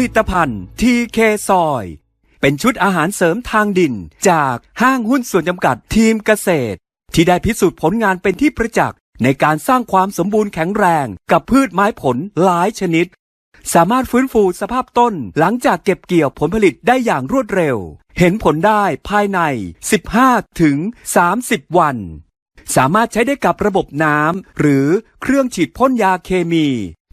ลิตภัณฑ์ทีเคซอย เป็นชุดอาหารเสริมทางดิน จากห้างหุ้นส่วนจำกัดทีมเกษตร ที่ได้พิสูจน์ผลงานเป็นที่ประจักษ์ในการสร้างความสมบูรณ์แข็งแรงกับพืชไม้ผลหลายชนิด สามารถฟื้นฟูสภาพต้นหลังจากเก็บเกี่ยวผลผลิตได้อย่างรวดเร็ว เห็นผลได้ภายใน 15 ถึง 30 วัน สามารถใช้ได้กับระบบน้ำหรือเครื่องฉีดพ่นยาเคมี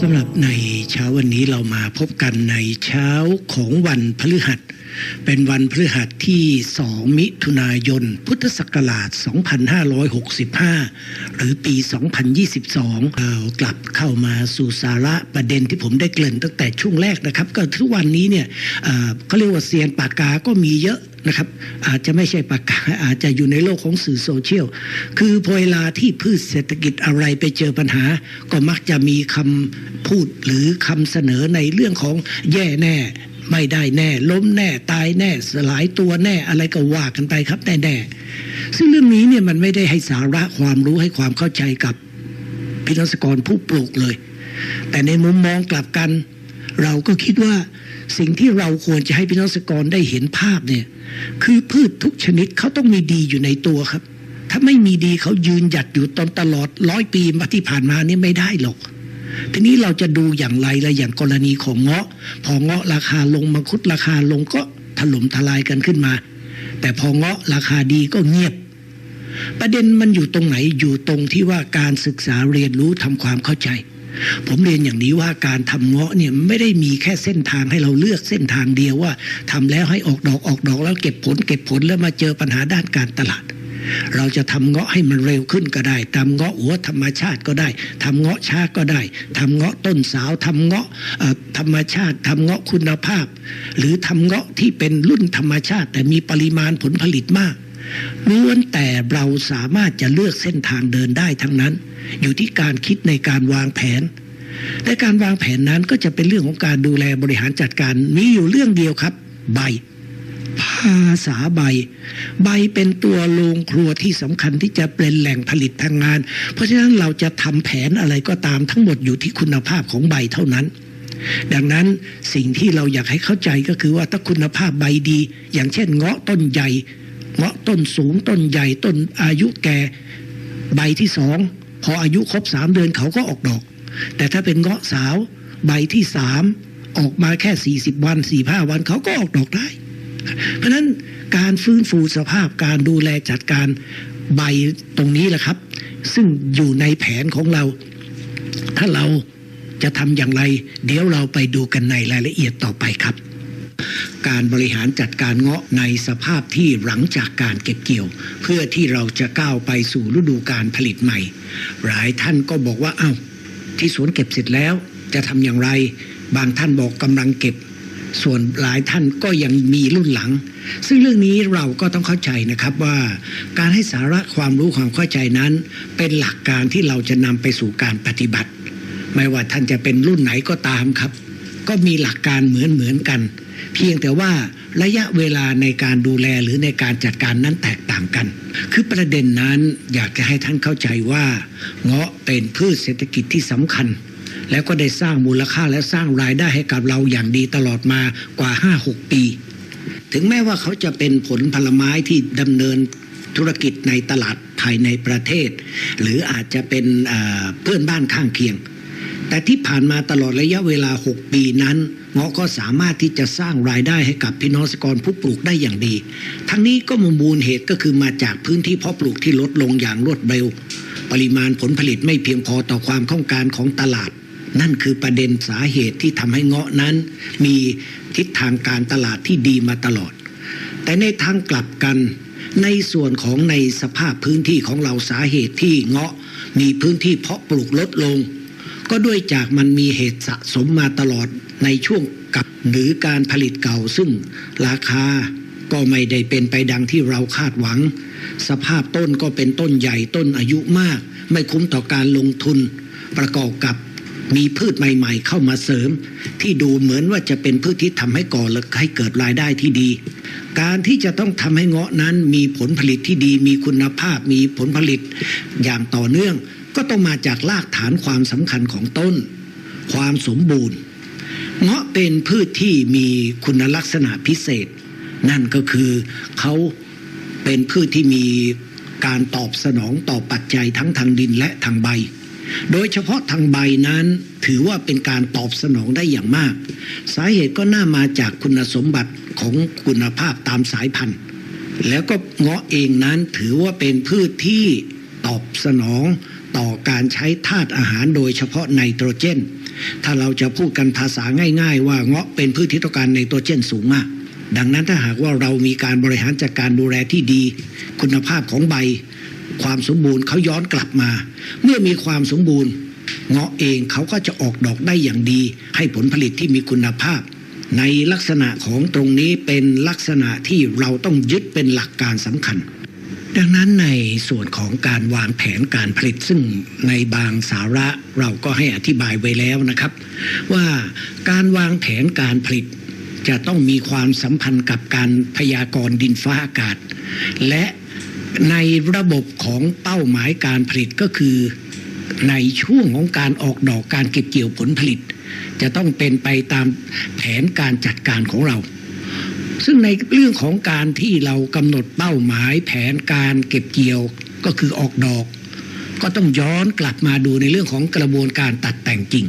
สำหรับในเช้าวันนี้เรามาพบกันในเช้าของวันพฤหัส เป็นวันพฤหัสที่ 2 มิถุนายน พุทธศักราช 2565 หรือปี 2022 เรากลับเข้ามาสู่สาระประเด็นที่ผมได้เกริ่นตั้งแต่ช่วงแรกนะครับ ก็ทุกวันนี้เนี่ยเขาเรียกว่าเซียนปากกาก็มีเยอะ นะครับ อาจจะไม่ใช่ปากกาอาจจะอยู่ในโลกของสื่อโซเชียล คือพอเวลาที่พืชเศรษฐกิจอะไรไปเจอปัญหา ก็มักจะมีคำพูดหรือคำเสนอในเรื่องของแย่แน่ไม่ได้แน่ ล้มแน่ตายแน่ สลายตัวแน่อะไรก็ว่ากันไปครับแน่แน่ๆซึ่งเรื่องนี้เนี่ยมันไม่ได้ให้สาระความรู้ให้ความเข้าใจกับพินสกรผู้ปลูกเลย แต่ในมุมมองกลับกัน เราก็คิดว่า สิ่งที่เราควรจะให้พี่น้องเกษตรกรได้เห็นภาพเนี่ย คือพืชทุกชนิดเขาต้องมีดีอยู่ในตัวครับ ถ้าไม่มีดีเขายืนหยัดอยู่ตอนตลอดร้อยปีมาที่ผ่านมานี่ไม่ได้หรอกทีนี้เราจะดูอย่างไรและอย่างกรณีของเงาะ พอเงาะราคาลงมังคุดราคาลงก็ถล่มทลายกันขึ้นมา แต่พอเงาะราคาดีก็เงียบ ประเด็นมันอยู่ตรงไหนอยู่ตรงที่ว่าการศึกษาเรียนรู้ทำความเข้าใจ ผมเรียนอย่างนี้ว่าการทำเงาะเนี่ยไม่ได้มีแค่เส้นทางให้เราเลือกเส้นทางเดียวว่าทำแล้วให้ออกดอกออกดอกแล้วเก็บผลเก็บผลแล้วมาเจอปัญหาด้านการตลาด เราจะทำเงาะให้มันเร็วขึ้นก็ได้ทำเงาะหัวธรรมชาติก็ได้ทำเงาะช้าก็ได้ทำเงาะต้นสาวทำเงาะธรรมชาติทำเงาะคุณภาพ หรือทำเงาะที่เป็นรุ่นธรรมชาติ แต่มีปริมาณผลผลิตมาก ล้วนแต่เราสามารถจะเลือกเส้นทางเดินได้ทั้งนั้น อยู่ที่การคิดในการวางแผนและการวางแผนนั้นก็จะเป็นเรื่องของการดูแลบริหารจัดการมีอยู่เรื่องเดียวครับ ใบ ภาษาใบ ใบเป็นตัวโรงครัวที่สำคัญที่จะเป็นแหล่งผลิตทางงาน เพราะฉะนั้นเราจะทำแผนอะไรก็ตามทั้งหมดอยู่ที่คุณภาพของใบเท่านั้น ดังนั้นสิ่งที่เราอยากให้เข้าใจก็คือว่าถ้าคุณภาพใบดี อย่างเช่นเงาะต้นใหญ่ เงาะต้นสูงต้นใหญ่ต้นอายุแก่ใบที่สองพออายุครบสามเดือนเขาก็ออกดอก แต่ถ้าเป็นเงาะสาวใบที่สามออกมาแค่สี่สิบวันสี่ห้าวันเขาก็ออกดอกได้ เพราะนั้นการฟื้นฟูสภาพการดูแลจัดการใบตรงนี้แหละครับ ซึ่งอยู่ในแผนของเรา ถ้าเราจะทำอย่างไร เดี๋ยวเราไปดูกันในรายละเอียดต่อไปครับ การบริหารจัดการเงาะในสภาพที่หลังจากการเก็บเกี่ยว เพื่อที่เราจะก้าวไปสู่ฤดูการผลิตใหม่ หลายท่านก็บอกว่าเอ้าที่สวนเก็บเสร็จแล้ว จะทำอย่างไร บางท่านบอกกำลังเก็บ ส่วนหลายท่านก็ยังมีรุ่นหลัง ซึ่งเรื่องนี้เราก็ต้องเข้าใจนะครับว่าการให้สาระความรู้ความเข้าใจนั้น เป็นหลักการที่เราจะนำไปสู่การปฏิบัติ ไม่ว่าท่านจะเป็นรุ่นไหนก็ตามครับ ก็มีหลักการเหมือนเหมือนกัน เพียงแต่ว่าระยะเวลาในการดูแลหรือในการจัดการนั้นแตกต่างกัน คือประเด็นนั้นอยากจะให้ท่านเข้าใจว่า เงาะเป็นพืชเศรษฐกิจที่สำคัญ แล้วก็ได้สร้างมูลค่าและสร้างรายได้ให้กับเราอย่างดีตลอดมากว่า 5-6 ปี ถึงแม้ว่าเขาจะเป็นผลผลไม้ที่ดำเนินธุรกิจในตลาดภายในประเทศ หรืออาจจะเป็นเอ่อเพื่อนบ้านข้างเคียง แต่ที่ผ่านมาตลอดระยะเวลา 6 ปีนั้น เงาะก็สามารถที่จะสร้างรายได้ให้กับพี่น้องเกษตรกรผู้ปลูกได้อย่างดี ทั้งนี้ก็มมูลเหตุก็คือมาจากพื้นที่เพาะปลูกที่ลดลงอย่างรวดเร็ว ปริมาณผลผลิตไม่เพียงพอต่อความต้องการของตลาด นั่นคือประเด็นสาเหตุที่ทำให้เงาะนั้น มีทิศทางการตลาดที่ดีมาตลอด แต่ในทางกลับกันในส่วนของในสภาพพื้นที่ของเราสาเหตุที่เงาะมีพื้นที่เพาะปลูกลดลง ก็ด้วยจากมันมีเหตุสะสมมาตลอดในช่วงกับหรือการผลิตเก่าซึ่งราคาก็ไม่ได้เป็นไปดังที่เราคาดหวัง สภาพต้นก็เป็นต้นใหญ่ต้นอายุมาก ไม่คุ้มต่อการลงทุน ประกอบกับมีพืชใหม่ ๆ เข้ามาเสริม ที่ดูเหมือนว่าจะเป็นพืชที่ทำให้ก่อและให้เกิดรายได้ที่ดี การที่จะต้องทำให้เงาะนั้นมีผลผลิตที่ดี มีคุณภาพ มีผลผลิตอย่างต่อเนื่อง ก็ต้องมาจากรากฐานความสำคัญของต้น ความสมบูรณ์เงาะเป็นพืชที่มีคุณลักษณะพิเศษ นั่นก็คือเขาเป็นพืชที่มีการตอบสนองต่อปัจจัยทั้งทางดินและทางใบ โดยเฉพาะทางใบนั้นถือว่าเป็นการตอบสนองได้อย่างมาก สาเหตุก็น่ามาจากคุณสมบัติของคุณภาพตามสายพันธุ์ แล้วก็เงาะเองนั้นถือว่าเป็นพืชที่ตอบสนอง ต่อการใช้ธาตุอาหารโดยเฉพาะไนโตรเจน ถ้าเราจะพูดกันภาษาง่าย ๆ ว่าเงาะเป็นพืชที่ต้องการไนโตรเจนสูงมาก ดังนั้นถ้าหากว่าเรามีการบริหารจัดการดูแลที่ดี คุณภาพของใบ ความสมบูรณ์เขาย้อนกลับมา เมื่อมีความสมบูรณ์ เงาะเองเขาก็จะออกดอกได้อย่างดี ให้ผลผลิตที่มีคุณภาพ ในลักษณะของตรงนี้เป็นลักษณะที่เราต้องยึดเป็นหลักการสำคัญ ดังนั้นในส่วนของการวางแผนการผลิตซึ่งในบางสาระเราก็ให้อธิบายไว้แล้วนะครับ ว่าการวางแผนการผลิต จะต้องมีความสัมพันธ์กับการพยากรณ์ดินฟ้าอากาศ และในระบบของเป้าหมายการผลิตก็คือ ในช่วงของการออกดอกการเก็บเกี่ยวผลผลิต จะต้องเป็นไปตามแผนการจัดการของเรา ซึ่งในเรื่องของการที่เรากำหนดเป้าหมายแผนการเก็บเกี่ยวก็คือออกดอก ก็ต้องย้อนกลับมาดูในเรื่องของกระบวนการตัดแต่งจริง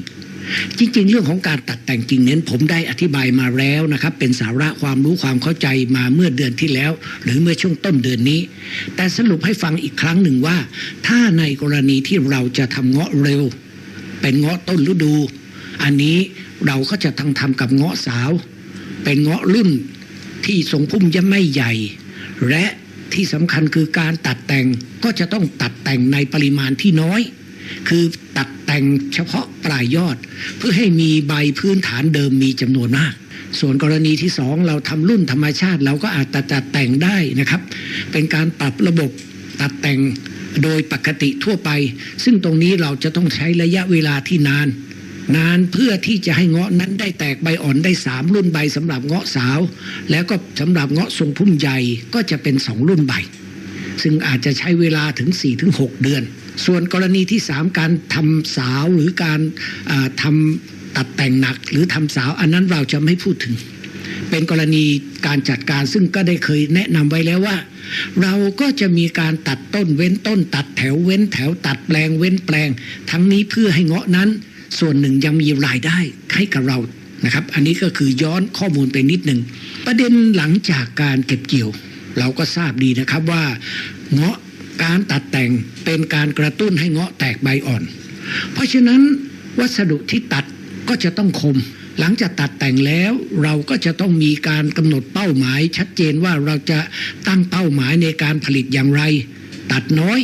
จริง ๆ เรื่องของการตัดแต่งจริงเน้นผมได้อธิบายมาแล้วนะครับ เป็นสาระความรู้ความเข้าใจมาเมื่อเดือนที่แล้ว หรือเมื่อช่วงต้นเดือนนี้ แต่สรุปให้ฟังอีกครั้งหนึ่งว่า ถ้าในกรณีที่เราจะทำเงาะเร็ว เป็นเงาะต้นฤดู อันนี้เราก็จะต้งทำกับเงาะสาว เป็นเงาะรุ่น ที่ทรงพุ่มยังไม่ใหญ่ และที่สำคัญคือการตัดแต่งก็จะต้องตัดแต่งในปริมาณที่น้อย คือตัดแต่งเฉพาะปลายยอด เพื่อให้มีใบพื้นฐานเดิมมีจำนวนมาก ส่วนกรณีที่สองเราทำรุ่นธรรมชาติ เราก็อาจจะตัดแต่งได้นะครับ เป็นการปรับระบบตัดแต่งโดยปกติทั่วไป ซึ่งตรงนี้เราจะต้องใช้ระยะเวลาที่นาน นานเพื่อที่จะให้เงาะนั้นได้แตกใบอ่อนได้สามรุ่นใบสำหรับเงาะสาว แล้วก็สำหรับเงาะทรงพุ่มใหญ่ก็จะเป็นสองรุ่นใบ ซึ่งอาจจะใช้เวลาถึง4-6เดือน ส่วนกรณีที่ 3 การทำสาวหรือการอ่าทำตัดแต่งหนักหรือทำสาวอันนั้นเราจะไม่พูดถึง เป็นกรณีการจัดการซึ่งก็ได้เคยแนะนำไว้แล้วว่า เราก็จะมีการตัดต้นเว้นต้น ตัดแถวเว้นแถวตัดแปลงเว้นแปลง ทั้งนี้เพื่อให้เงาะนั้น ส่วนหนึ่งยังมีรายได้ให้กับเรานะครับ อันนี้ก็คือย้อนข้อมูลไปนิดหนึ่งประเด็นหลังจากการเก็บเกี่ยว เราก็ทราบดีนะครับว่าเงาะการตัดแต่งเป็นการกระตุ้นให้เงาะแตกใบอ่อน เพราะฉะนั้นวัสดุที่ตัดก็จะต้องคม หลังจากตัดแต่งแล้วเราก็จะต้องมีการกำหนดเป้าหมาย ชัดเจนว่าเราจะตั้งเป้าหมายในการผลิตอย่างไร ตัดน้อย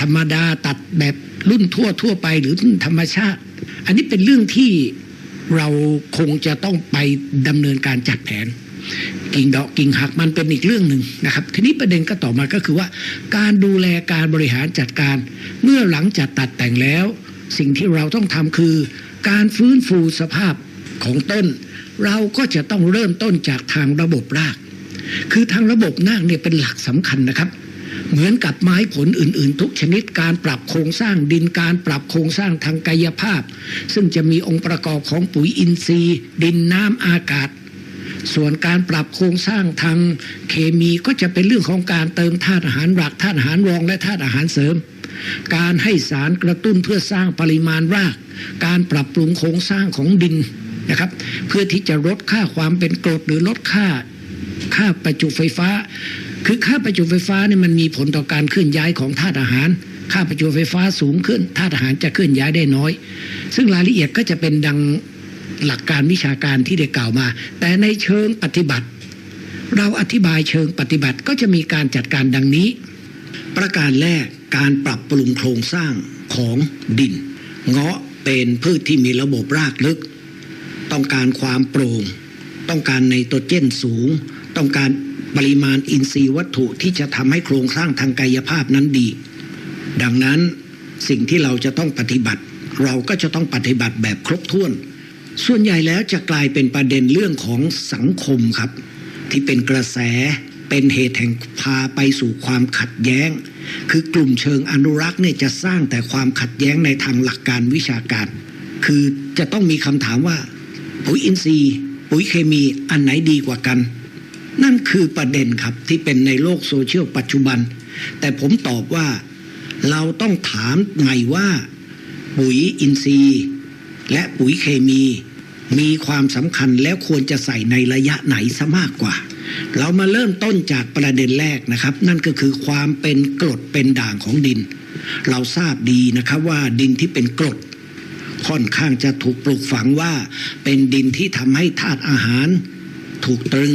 ธรรมดาตัดแบบรุ่นทั่วทั่วไปหรือธรรมชาติ อันนี้เป็นเรื่องที่เราคงจะต้องไปดำเนินการจัดแผน กิ่งดอกกิ่งหักมันเป็นอีกเรื่องหนึ่งนะครับ ทีนี้ประเด็นก็ต่อมาก็คือว่า การดูแลการบริหารจัดการ เมื่อหลังจากตัดแต่งแล้ว สิ่งที่เราต้องทำคือ การฟื้นฟูสภาพของต้น เราก็จะต้องเริ่มต้นจากทางระบบราก คือทางระบบรากเนี่ยเป็นหลักสำคัญนะครับ เหมือนกับไม้ผลอื่น ๆ ทุกชนิดการปรับโครงสร้างดินการปรับโครงสร้างทางกายภาพ ซึ่งจะมีองค์ประกอบของปุ๋ยอินทรีย์ ดินน้ำอากาศ ส่วนการปรับโครงสร้างทางเคมีก็จะเป็นเรื่องของการเติมธาตุอาหารหลักธาตุอาหารรองและธาตุอาหารเสริม การให้สารกระตุ้นเพื่อสร้างปริมาณราก การปรับปรุงโครงสร้างของดินนะครับเพื่อที่จะลดค่าความเป็นกรดหรือลดค่าค่าประจุไฟฟ้า คือค่าประจุไฟฟ้าเนี่ยมันมีผลต่อการเคลื่อนย้ายของธาตุอาหาร ค่าประจุไฟฟ้าสูงขึ้นธาตุอาหารจะเคลื่อนย้ายได้น้อย ซึ่งรายละเอียดก็จะเป็นดังหลักการวิชาการที่ได้กล่าวมา แต่ในเชิงปฏิบัติ เราอธิบายเชิงปฏิบัติก็จะมีการจัดการดังนี้ ประการแรกการปรับปรุงโครงสร้างของดิน เงาะเป็นพืชที่มีระบบรากลึก ต้องการความโปร่ง ต้องการไนโตรเจนสูง ต้องการ ปริมาณอินทรีย์วัตถุที่จะทำให้โครงสร้างทางกายภาพนั้นดี ดังนั้นสิ่งที่เราจะต้องปฏิบัติ เราก็จะต้องปฏิบัติแบบครบถ้วน ส่วนใหญ่แล้วจะกลายเป็นประเด็นเรื่องของสังคมครับ ที่เป็นกระแสเป็นเหตุแห่งพาไปสู่ความขัดแย้ง คือกลุ่มเชิงอนุรักษ์เนี่ยจะสร้างแต่ความขัดแย้งในทางหลักการวิชาการ คือจะต้องมีคำถามว่า ปุ๋ยอินทรีย์ ปุ๋ยเคมีอันไหนดีกว่ากัน นั่นคือประเด็นครับที่เป็นในโลกโซเชียลปัจจุบัน แต่ผมตอบว่าเราต้องถามใหม่ว่า ปุ๋ยอินทรีย์ และปุ๋ยเคมี มีความสำคัญแล้วควรจะใส่ในระยะไหนซะมากกว่า เรามาเริ่มต้นจากประเด็นแรกนะครับ นั่นก็คือความเป็นกรดเป็นด่างของดิน เราทราบดีนะครับว่าดินที่เป็นกรดค่อนข้างจะถูกปลูกฝังว่า เป็นดินที่ทำให้ธาตุอาหาร ถูกตรึง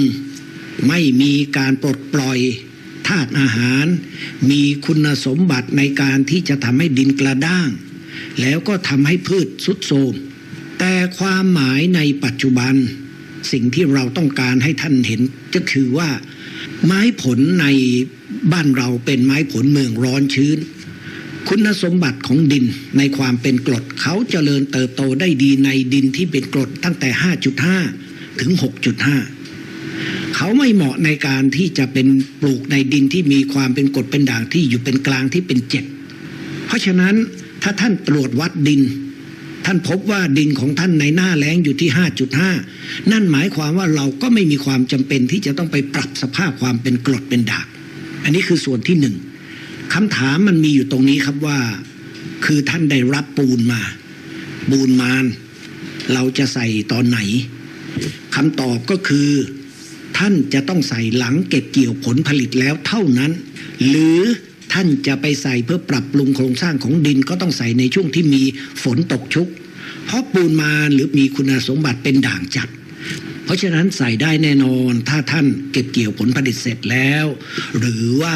ไม่มีการปลดปล่อยธาตุอาหาร มีคุณสมบัติในการที่จะทำให้ดินกระด้าง แล้วก็ทำให้พืชสุดโทมแต่ความหมายในปัจจุบัน สิ่งที่เราต้องการให้ท่านเห็นก็คือว่า ไม้ผลในบ้านเราเป็นไม้ผลเมืองร้อนชื้น คุณสมบัติของดินในความเป็นกรดเขาเจริญเติบโตได้ดีในดินที่เป็นกรดตั้งแต่ 5.5 ถึง 6.5 เขาไม่เหมาะในการที่จะเป็นปลูกในดินที่มีความเป็นกรดเป็นด่างที่อยู่เป็นกลางที่เป็นเจ็ดเพราะฉะนั้นถ้าท่านตรวจวัดดิน ท่านพบว่าดินของท่านในหน้าแล้งอยู่ที่ 5.5 นั่นหมายความว่าเราก็ไม่มีความจำเป็นที่จะต้องไปปรับสภาพความเป็นกรดเป็นด่างอันนี้คือส่วนที่หนึ่งคำถามมันมีอยู่ตรงนี้ครับว่า คือท่านได้รับปูนมา ปูนมาน เราจะใส่ตอนไหนคำตอบก็คือ ท่านจะต้องใส่หลังเก็บเกี่ยวผลผลิตแล้วเท่านั้น หรือท่านจะไปใส่เพื่อปรับปรุงโครงสร้างของดินก็ต้องใส่ในช่วงที่มีฝนตกชุก เพราะปูนมาหรือมีคุณสมบัติเป็นด่างจัด เพราะฉะนั้นใส่ได้แน่นอน ถ้าท่านเก็บเกี่ยวผลผลิตเสร็จแล้ว หรือว่า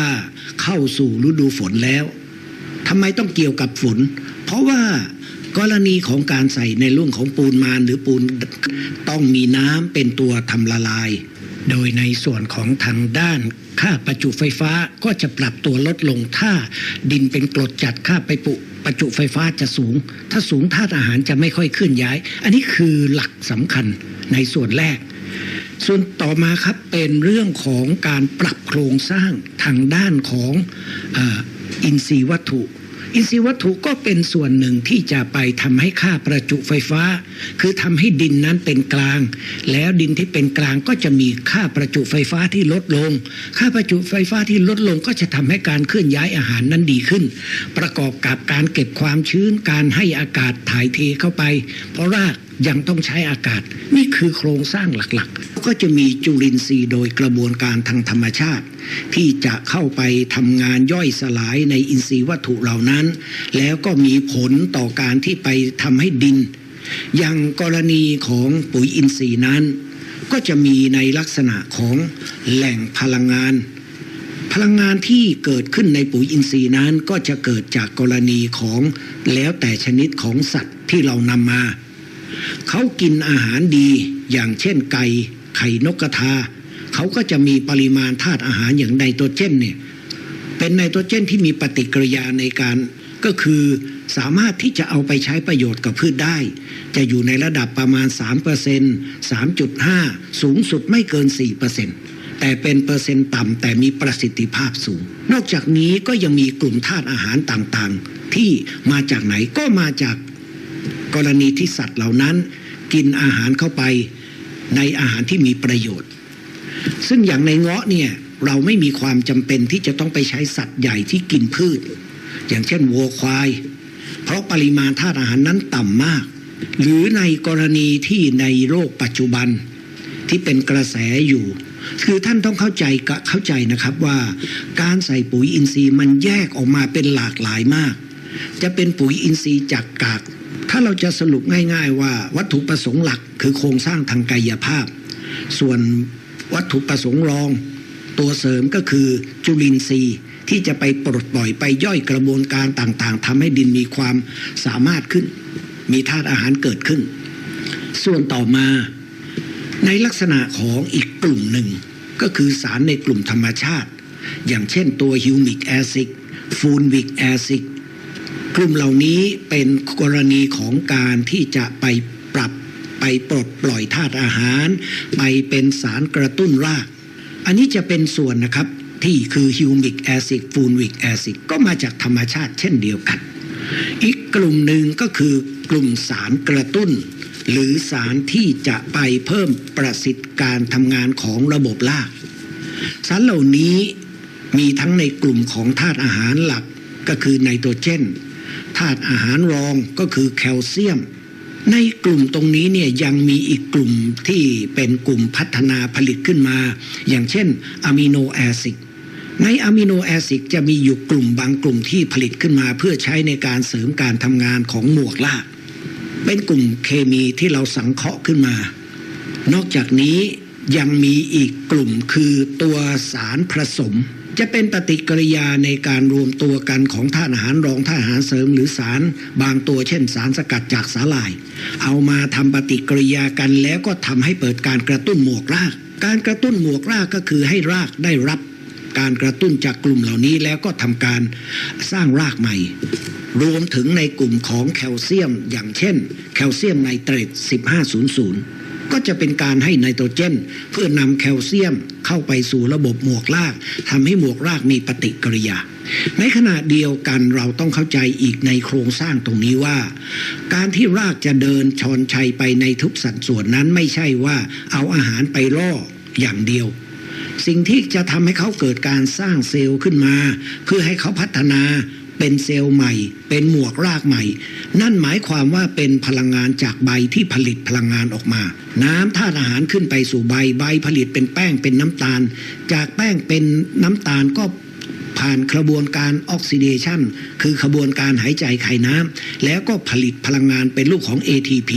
เข้าสู่ฤดูฝนแล้วทำไมต้องเกี่ยวกับฝน เพราะว่ากรณีของการใส่ในเรื่องของปูนมานหรือปูนต้องมีน้ำเป็นตัวทำละลาย โดยในส่วนของทางด้านค่าประจุไฟฟ้าก็จะปรับตัวลดลงถ้าดินเป็นกรดจัดค่าไปปุประจุไฟฟ้าจะสูง ถ้าสูงธาตุอาหารจะไม่ค่อยเคลื่อนย้าย อันนี้คือหลักสำคัญในส่วนแรก ส่วนต่อมาครับเป็นเรื่องของการปรับโครงสร้างทางด้านของออินทรีย์วัตถุ อินทรีย์วัตถุก็เป็นส่วนหนึ่งที่จะไปทำให้ค่าประจุไฟฟ้า คือทำให้ดินนั้นเป็นกลาง แล้วดินที่เป็นกลางก็จะมีค่าประจุไฟฟ้าที่ลดลง ค่าประจุไฟฟ้าที่ลดลงก็จะทำให้การเคลื่อนย้ายอาหารนั้นดีขึ้น ประกอบกับการเก็บความชื้นการให้อากาศถ่ายเทเข้าไป เพราะราก ยังต้องใช้อากาศ นี่คือโครงสร้างหลักๆ ก็จะมีจุลินทรีย์โดยกระบวนการทางธรรมชาติ ที่จะเข้าไปทำงานย่อยสลายในอินทรีย์วัตถุเหล่านั้น แล้วก็มีผลต่อการที่ไปทำให้ดิน อย่างกรณีของปุ๋ยอินทรีย์นั้น ก็จะมีในลักษณะของแหล่งพลังงานพลังงานที่เกิดขึ้นในปุ๋ยอินทรีย์นั้นก็จะเกิดจากกรณีของแล้วแต่ชนิดของสัตว์ที่เรานำมา เขากินอาหารดีอย่างเช่นไก่ไข่นกกระทา เขาก็จะมีปริมาณธาตุอาหารอย่างไนโตรเจนเนี่ยเป็นไนโตรเจนที่มีปฏิกิริยาในการก็คือสามารถที่จะเอาไปใช้ประโยชน์กับพืชได้ จะอยู่ในระดับประมาณ 3% 3.5 สูงสุดไม่เกิน 4%แต่เป็นเปอร์เซ็นต์ต่ำแต่มีประสิทธิภาพสูง นอกจากนี้ก็ยังมีกลุ่มธาตุอาหารต่างๆ ที่มาจากไหนก็มาจาก กรณีที่สัตว์เหล่านั้นกินอาหารเข้าไปในอาหารที่มีประโยชน์ ซึ่งอย่างในเงาะเนี่ยเราไม่มีความจำเป็นที่จะต้องไปใช้สัตว์ใหญ่ที่กินพืช อย่างเช่นวัวควาย เพราะปริมาณธาตุอาหารนั้นต่ำมาก หรือในกรณีที่ในโลกปัจจุบันที่เป็นกระแสอยู่ คือท่านต้องเข้าใจกเข้าใจนะครับว่า การใส่ปุ๋ยอินทรีย์มันแยกออกมาเป็นหลากหลายมาก จะเป็นปุ๋ยอินทรีย์จากกาก ถ้าเราจะสรุปง่าย ๆ ว่าวัตถุประสงค์หลักคือโครงสร้างทางกายภาพ ส่วนวัตถุประสงค์รอง ตัวเสริมก็คือจุลินทรีย์ที่จะไปปลดปล่อยไปย่อยกระบวนการต่างๆทำให้ดินมีความสามารถขึ้น มีธาตุอาหารเกิดขึ้น ส่วนต่อมาในลักษณะของอีกกลุ่มหนึ่ง ก็คือสารในกลุ่มธรรมชาติ อย่างเช่นตัวฮิวมิกแอซิดฟูนวิกแอซิด กลุ่มเหล่านี้เป็นกรณีของการที่จะไปปรับไปปลดปล่อยธาตุอาหาร ไปเป็นสารกระตุ้นราก อันนี้จะเป็นส่วนนะครับที่คือฮิวมิกแอซิดฟูนวิกแอซิดก็มาจากธรรมชาติเช่นเดียวกัน อีกกลุ่มหนึ่งก็คือกลุ่มสารกระตุ้น หรือสารที่จะไปเพิ่มประสิทธิการทำงานของระบบราก สารเหล่านี้มีทั้งในกลุ่มของธาตุอาหารหลักก็คือไนโตรเจน ธาตุอาหารรองก็คือแคลเซียม ในกลุ่มตรงนี้เนี่ยยังมีอีกกลุ่มที่เป็นกลุ่มพัฒนาผลิตขึ้นมา อย่างเช่นอะมิโนแอซิดในอะมิโนแอซิดจะมีอยู่กลุ่มบางกลุ่มที่ผลิตขึ้นมา เพื่อใช้ในการเสริมการทำงานของหมวกรากเป็นกลุ่มเคมีที่เราสังเคราะห์ขึ้นมา นอกจากนี้ ยังมีอีกกลุ่มคือตัวสารผสม จะเป็นปฏิกิริยาในการรวมตัวกันของธาตุอาหารรองธาตุอาหารเสริมหรือสารบางตัวเช่นสารสกัดจากสาหร่าย เอามาทำปฏิกิริยากันแล้วก็ทำให้เปิดการกระตุ้นหมวกราก การกระตุ้นหมวกรากก็คือให้รากได้รับการกระตุ้นจากกลุ่มเหล่านี้แล้วก็ทำการสร้างรากใหม่ รวมถึงในกลุ่มของแคลเซียม อย่างเช่น แคลเซียมไนเตรต1500 ก็จะเป็นการให้ไนโตรเจน เพื่อนำแคลเซียมเข้าไปสู่ระบบหมวกรากทำให้หมวกรากมีปฏิกิริยา ในขณะเดียวกันเราต้องเข้าใจอีกในโครงสร้างตรงนี้ว่า การที่รากจะเดินชอนชัยไปในทุกสัดส่วนนั้นไม่ใช่ว่าเอาอาหารไปล่ออย่างเดียวสิ่งที่จะทำให้เขาเกิดการสร้างเซลล์ขึ้นมา เพื่อให้เขาพัฒนา เป็นเซลล์ใหม่ เป็นหมวกรากใหม่ นั่นหมายความว่าเป็นพลังงานจากใบที่ผลิตพลังงานออกมา น้ำธาตุอาหารขึ้นไปสู่ใบใบผลิตเป็นแป้งเป็นน้ำตาล จากแป้งเป็นน้ำตาลก็ผ่านกระบวนการออกซิเดชันคือขบวนการหายใจไขน้ำแล้วก็ผลิตพลังงานเป็นรูปของ ATP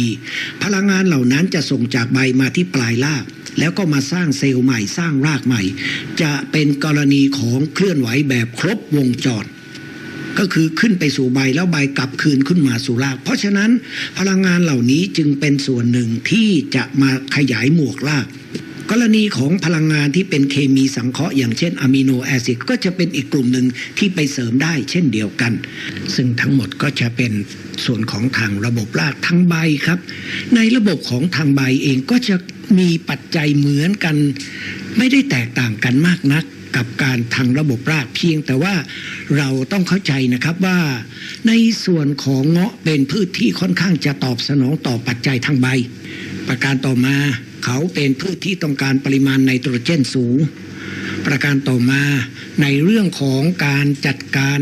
พลังงานเหล่านั้นจะส่งจากใบมาที่ปลายรากแล้วก็มาสร้างเซลล์ใหม่สร้างรากใหม่ จะเป็นกรณีของเคลื่อนไหวแบบครบวงจร ก็คือขึ้นไปสู่ใบแล้วใบกลับคืนขึ้นมาสู่ราก เพราะฉะนั้นพลังงานเหล่านี้จึงเป็นส่วนหนึ่งที่จะมาขยายหมวกรากกรณีของพลังงานที่เป็นเคมีสังเคราะห์อย่างเช่นอะมิโนแอซิดก็จะเป็นอีกกลุ่มหนึ่งที่ไปเสริมได้เช่นเดียวกัน ซึ่งทั้งหมดก็จะเป็นส่วนของทางระบบรากทั้งใบครับ ในระบบของทางใบเองก็จะมีปัจจัยเหมือนกัน ไม่ได้แตกต่างกันมากนัก กับการทางระบบรากเพียง แต่ว่าเราต้องเข้าใจนะครับว่า ในส่วนของเงาะเป็นพืชที่ค่อนข้างจะตอบสนองต่อปัจจัยทางใบ ประการต่อมาเขาเป็นพืชที่ต้องการปริมาณไนโตรเจนสูง ประการต่อมาในเรื่องของการจัดการ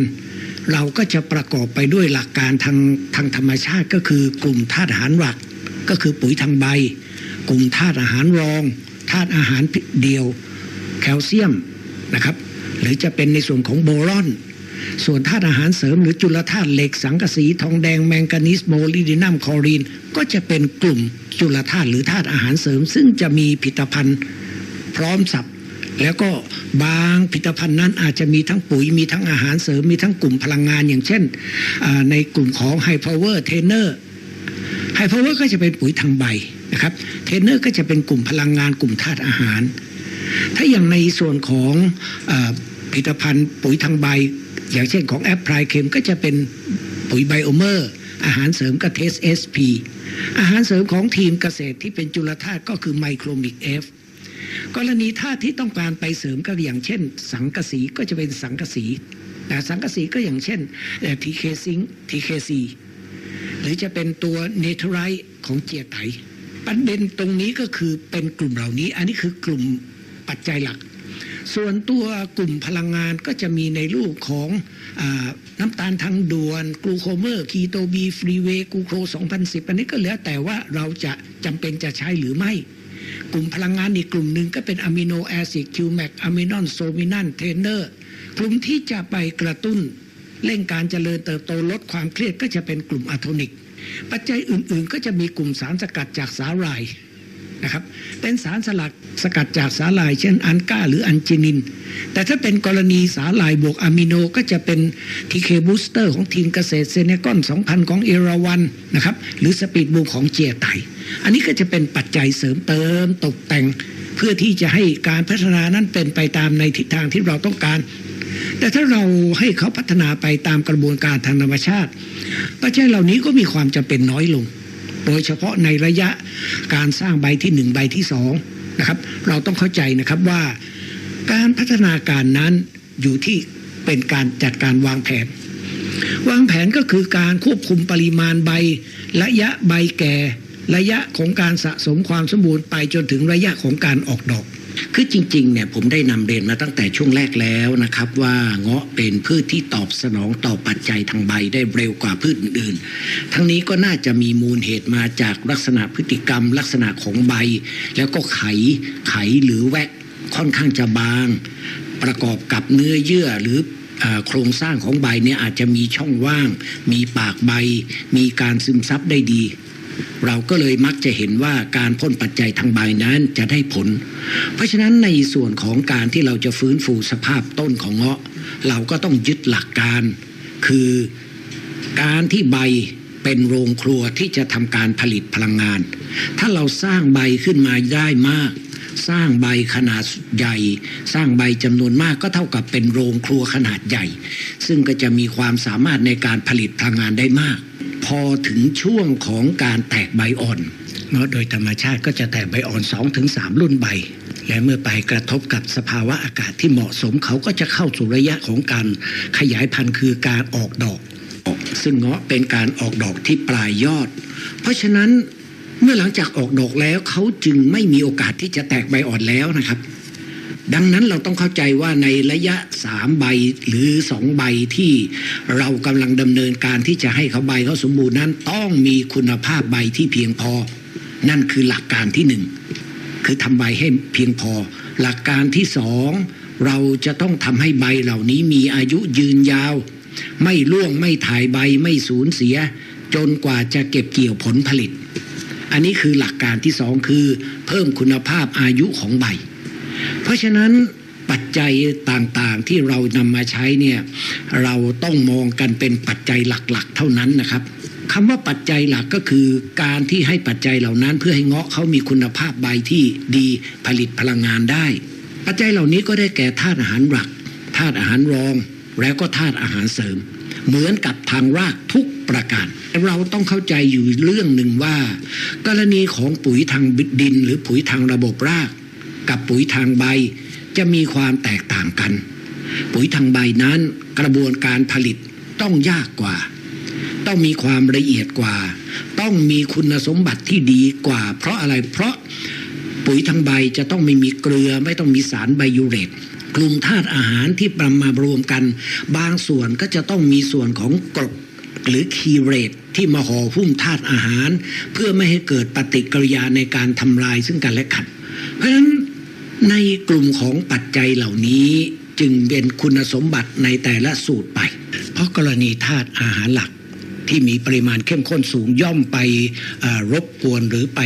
เราก็จะประกอบไปด้วยหลักการทางทางธรรมชาติก็คือกลุ่มธาตุอาหารหลัก ก็คือปุ๋ยทางใบ กลุ่มธาตุอาหารรองธาตุอาหารเดียว แคลเซียม นะครับ หรือจะเป็นในส่วนของโบรอน ส่วนธาตุอาหารเสริม หรือจุลธาตุเหล็กสังกะสีทองแดงแมงกานีสโมลิดินัมคลอรีน ก็จะเป็นกลุ่มจุลธาตุหรือธาตุอาหารเสริม ซึ่งจะมีผลิตภัณฑ์พร้อมสับแล้วก็บางผลิตภัณฑ์นั้นอาจจะมีทั้งปุ๋ยมีทั้งอาหารเสริมมีทั้งกลุ่มพลังงานอย่างเช่น ในกลุ่มของไฮพาวเวอร์เทนเนอร์ไฮพาวเวอร์ก็จะเป็นปุ๋ยทางใบนะครับเทนเนอร์ก็จะเป็นกลุ่มพลังงานกลุ่มธาตุอาหาร ถ้าอย่างในส่วนของผลิตภัณฑ์ปุ๋ยทางใบ อย่างเช่นของแอปพลายเคมก็จะเป็นปุ๋ยไบโอเมอร์อาหารเสริมก็เทสเอสพีอาหารเสริมของทีมเกษตรที่เป็นจุลธาตุก็คือไมโครมิกเอฟกรณีธาตุที่ต้องการไปเสริมก็อย่างเช่น สังกะสีก็จะเป็นสังกะสีแต่สังกะสีก็อย่างเช่นทีเคซิงทีเคซีหรือจะเป็นตัวเนเธอไรต์ของเจียไถประเด็นตรงนี้ก็คือเป็นกลุ่มเหล่านี้ อันนี้คือกลุ่ม ปัจจัยหลัก ส่วนตัวกลุ่มพลังงานก็จะมีในรูปของอน้ำตาลทางด่วนกลูโคเมอร์คีโตบีฟรีเวย์กูโคร2010 อันนี้ก็แล้วแต่ว่าเราจะจำเป็นจะใช้หรือไม่กลุ่มพลังงานอีกกลุ่มหนึ่งก็เป็นอะมิโนแอซิดคิวแมกอะมินอนโซมินันเทนเนอร์กลุ่มที่จะไปกระตุ้นเร่งการเจริญเติบโตลดความเครียดก็จะเป็นกลุ่มอะโทนิก ปัจจัยอื่นๆ ก็จะมีกลุ่มสารสกัดจากสาหร่าย นะครับ เป็นสารสลัดสกัดจากสาหร่าย เช่นอันก้าหรืออันจินิน แต่ถ้าเป็นกรณีสาหร่ายบวกอะมิโนก็จะเป็นทีเคบูสเตอร์ของทีมเกษตรเซเนกอน 2000 ของเอราวันนะครับ หรือสปีดบูของเจียไต อันนี้ก็จะเป็นปัจจัยเสริมเติมตกแต่ง เพื่อที่จะให้การพัฒนานั้นเป็นไปตามในทิศทางที่เราต้องการแต่ถ้าเราให้เขาพัฒนาไปตามกระบวนการทางธรรมชาติปัจจัยเหล่านี้ก็มีความจำเป็นน้อยลง โดยเฉพาะในระยะการสร้างใบที่หนึ่งใบที่สองนะครับเราต้องเข้าใจนะครับว่า การพัฒนาการนั้นอยู่ที่เป็นการจัดการวางแผน วางแผนก็คือการควบคุมปริมาณใบ ระยะใบแก่ ระยะของการสะสมความสมบูรณ์ไปจนถึงระยะของการออกดอก คือจริงๆเนี่ยผมได้นำเรียนมาตั้งแต่ช่วงแรกแล้วนะครับ ว่าเงาะเป็นพืชที่ตอบสนองต่อปัจจัยทางใบได้เร็วกว่าพืชอื่นๆ ทั้งนี้ก็น่าจะมีมูลเหตุมาจากลักษณะพฤติกรรม ลักษณะของใบ แล้วก็ไขไขหรือแวกค่อนข้างจะบาง ประกอบกับเนื้อเยื่อหรือโครงสร้างของใบเนี่ยอาจจะมีช่องว่าง มีปากใบ มีการซึมซับได้ดี เราก็เลยมักจะเห็นว่าการพ่นปัจจัยทางใบนั้นจะได้ผล เพราะฉะนั้นในส่วนของการที่เราจะฟื้นฟูสภาพต้นของเงาะ เราก็ต้องยึดหลักการ คือการที่ใบเป็นโรงครัวที่จะทำการผลิตพลังงาน ถ้าเราสร้างใบขึ้นมาได้มาก สร้างใบขนาดใหญ่ สร้างใบจำนวนมากก็เท่ากับเป็นโรงครัวขนาดใหญ่ ซึ่งก็จะมีความสามารถในการผลิตพลังงานได้มาก พอถึงช่วงของการแตกใบอ่อนเนาะโดยธรรมชาติก็จะแตกใบอ่อน2-3ถึง3รุ่นใบ และเมื่อไปกระทบกับสภาวะอากาศที่เหมาะสมเขาก็จะเข้าสู่ระยะของการขยายพันธุ์คือการออกดอก ซึ่งเงาะเป็นการออกดอกที่ปลายยอด เพราะฉะนั้นเมื่อหลังจากออกดอกแล้วเขาจึงไม่มีโอกาสที่จะแตกใบอ่อนแล้วนะครับ ดังนั้นเราต้องเข้าใจว่าในระยะสามใบหรือสองใบที่เรากำลังดำเนินการที่จะให้เขาใบเขาสมบูรณ์นั้น ต้องมีคุณภาพใบที่เพียงพอ นั่นคือหลักการที่หนึ่งคือทำใบให้เพียงพอ หลักการที่สองเราจะต้องทำให้ใบเหล่านี้มีอายุยืนยาว ไม่ร่วงไม่ถ่ายใบไม่สูญเสีย จนกว่าจะเก็บเกี่ยวผลผลิต อันนี้คือหลักการที่สองคือ เพิ่มคุณภาพอายุของใบ เพราะฉะนั้นปัจจัยต่างๆที่เรานำมาใช้เนี่ยเราต้องมองกันเป็นปัจจัยหลักๆ เท่านั้นนะครับคำว่าปัจจัยหลักก็คือการที่ให้ปัจจัยเหล่านั้น เพื่อให้เงาะเขามีคุณภาพใบที่ดีผลิตพลังงานได้ ปัจจัยเหล่านี้ก็ได้แก่ธาตุอาหารหลักธาตุอาหารรอง แล้วก็ธาตุอาหารเสริม เหมือนกับทางรากทุกประการ เราต้องเข้าใจอยู่เรื่องหนึ่งว่า กรณีของปุ๋ยทางดิน หรือปุ๋ยทางระบบราก กับปุ๋ยทางใบ จะมีความแตกต่างกัน ปุ๋ยทางใบนั้นกระบวนการผลิตต้องยากกว่า ต้องมีความละเอียดกว่า ต้องมีคุณสมบัติที่ดีกว่า เพราะอะไรเพราะปุ๋ยทางใบจะต้องไม่มีเกลือไม่ต้องมีสารไบยูเรตกลุ่มธาตุอาหารที่ประมารวมกัน บางส่วนก็จะต้องมีส่วนของกรดหรือคีเรตที่มาห่อหุ้มธาตุอาหาร เพื่อไม่ให้เกิดปฏิกิริยาในการทำลายซึ่งกันและกัน เพราะฉะนั้น ในกลุ่มของปัจจัยเหล่านี้จึงเป็นคุณสมบัติในแต่ละสูตรไป เพราะกรณีธาตุอาหารหลักที่มีปริมาณเข้มข้นสูงย่อมไปรบกวนหรือไป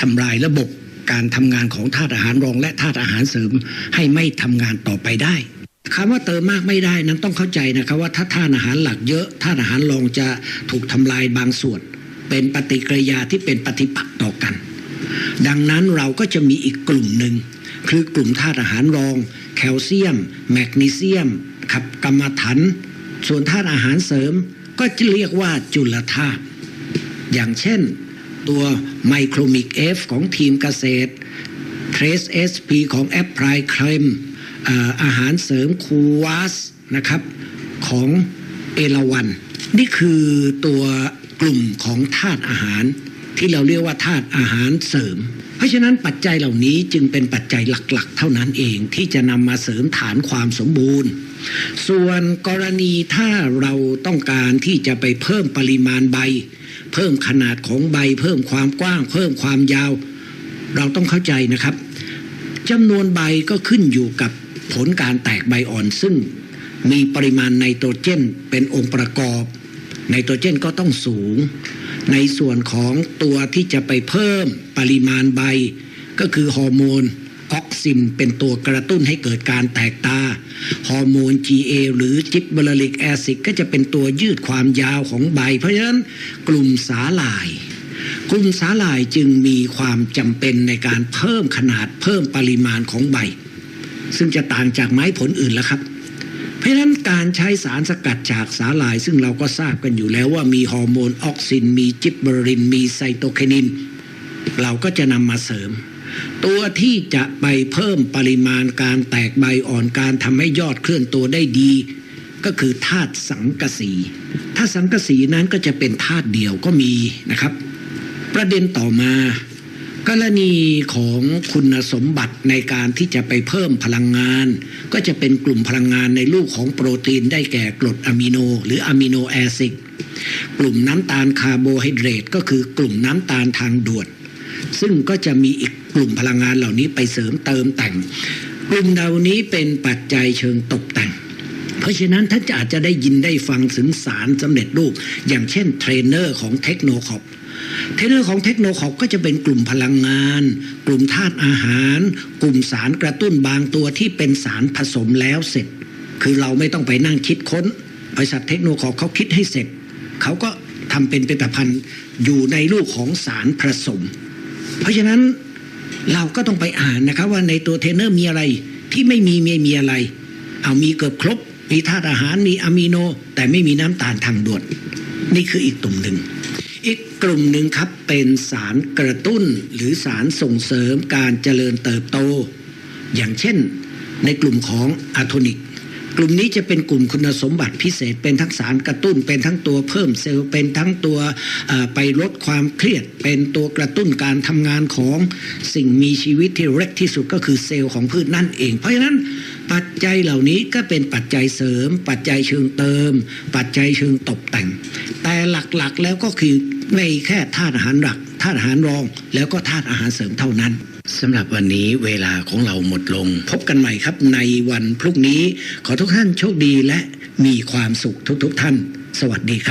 ทำลายระบบการทำงานของธาตุอาหารรองและธาตุอาหารเสริมให้ไม่ทำงานต่อไปได้คำว่าเติมมากไม่ได้นั้นต้องเข้าใจนะครับว่าถ้าธาตุอาหารหลักเยอะธาตุอาหารรองจะถูกทำลายบางส่วน เป็นปฏิกิริยาที่เป็นปฏิปักษ์ต่อกัน ดังนั้นเราก็จะมีอีกกลุ่มหนึ่งคือกลุ่มธาตุอาหารรอง แคลเซียม แมกนีเซียมขับกรรมฐานส่วนธาตุอาหารเสริมก็จะเรียกว่าจุลธาตุอย่างเช่น ตัวไมโครมิกเอฟของทีมเกษตรเทรสเอสพีของแอปพลายเคลมอาหารเสริมคูวาสนะครับของเอราวัน นี่คือตัวกลุ่มของธาตุอาหาร ที่เราเรียกว่าธาตุอาหารเสริม เพราะฉะนั้นปัจจัยเหล่านี้จึงเป็นปัจจัยหลักๆ เท่านั้นเองที่จะนำมาเสริมฐานความสมบูรณ์ ส่วนกรณีถ้าเราต้องการที่จะไปเพิ่มปริมาณใบ เพิ่มขนาดของใบ เพิ่มความกว้าง เพิ่มความยาว เราต้องเข้าใจนะครับจำนวนใบก็ขึ้นอยู่กับผลการแตกใบอ่อนซึ่ง มีปริมาณไนโตรเจนเป็นองค์ประกอบไนโตรเจนก็ต้องสูง ในส่วนของตัวที่จะไปเพิ่มปริมาณใบ ก็คือฮอร์โมนออกซินเป็นตัวกระตุ้นให้เกิดการแตกตา ฮอร์โมน GA หรือจิบเบลลิกแอซิดก็จะเป็นตัวยืดความยาวของใบ เพราะฉะนั้นกลุ่มสาหร่าย กลุ่มสาหร่ายจึงมีความจำเป็นในการเพิ่มขนาดเพิ่มปริมาณของใบ ซึ่งจะต่างจากไม้ผลอื่นแล้วครับ ราะฉะนั้นการใช้สารสกัดจากสาหร่าย ซึ่งเราก็ทราบกันอยู่แล้วว่ามีฮอร์โมนออกซิน มีจิบเบอริน มีไซโตเคนิน เราก็จะนำมาเสริม ตัวที่จะไปเพิ่มปริมาณการแตกใบอ่อนการทำให้ยอดเคลื่อนตัวได้ดี ก็คือธาตุสังกะสีธาตุสังกะสีนั้นก็จะเป็นธาตุเดียวก็มีนะครับ ประเด็นต่อมา กรณีของคุณสมบัติในการที่จะไปเพิ่มพลังงาน ก็จะเป็นกลุ่มพลังงานในรูปของโปรตีนได้แก่กรดอะมิโน หรืออะมิโนแอซิดกลุ่มน้ำตาลคาร์โบไฮเดรตก็คือกลุ่มน้ำตาลทางด่วน ซึ่งก็จะมีอีกกลุ่มพลังงานเหล่านี้ไปเสริมเติมแต่ง กลุ่มเหล่านี้เป็นปัจจัยเชิงตกแต่ง เพราะฉะนั้นท่านจะอาจจะได้ยินได้ฟังถึงสารสำเร็จรูป อย่างเช่นเทรนเนอร์ของเทคโนคอป เทนเนอร์ของเทคโนคอปก็จะเป็นกลุ่มพลังงาน กลุ่มธาตุอาหาร กลุ่มสารกระตุ้นบางตัวที่เป็นสารผสมแล้วเสร็จ คือเราไม่ต้องไปนั่งคิดค้น บริษัทเทคโนคอปเขาคิดให้เสร็จ เขาก็ทำเป็นผลิตภัณฑ์อยู่ในรูปของสารผสม เพราะฉะนั้นเราก็ต้องไปอ่านนะครับว่าในตัวเทนเนอร์มีอะไรที่ไม่มีไม่มีอะไร เอามีเกือบครบ มีธาตุอาหารมีอะมิโน แต่ไม่มีน้ำตาลทางด่วน นี่คืออีกกลุ่มหนึ่ง กลุ่มหนึ่งครับเป็นสารกระตุ้นหรือสารส่งเสริมการเจริญเติบโต อย่างเช่น ในกลุ่มของอะโทนิก กลุ่มนี้จะเป็นกลุ่มคุณสมบัติพิเศษเป็นทั้งสารกระตุ้น เป็นทั้งตัวเพิ่มเซลล์ เป็นทั้งตัวไปลดความเครียด เป็นตัวกระตุ้นการทำงานของสิ่งมีชีวิตที่เล็กที่สุดก็คือเซลล์ของพืชนั่นเอง เพราะฉะนั้น ปัจจัยเหล่านี้ก็เป็นปัจจัยเสริม ปัจจัยเชิงเติม ปัจจัยเชิงตกแต่ง แต่หลักๆแล้วก็คือไม่แค่ธาตุอาหารหลักธาตุอาหารรอง แล้วก็ธาตุอาหารเสริมเท่านั้นสำหรับวันนี้เวลาของเราหมดลง พบกันใหม่ครับในวันพรุ่งนี้ ขอทุกท่านโชคดีและมีความสุขทุกๆท่าน สวัสดีครับ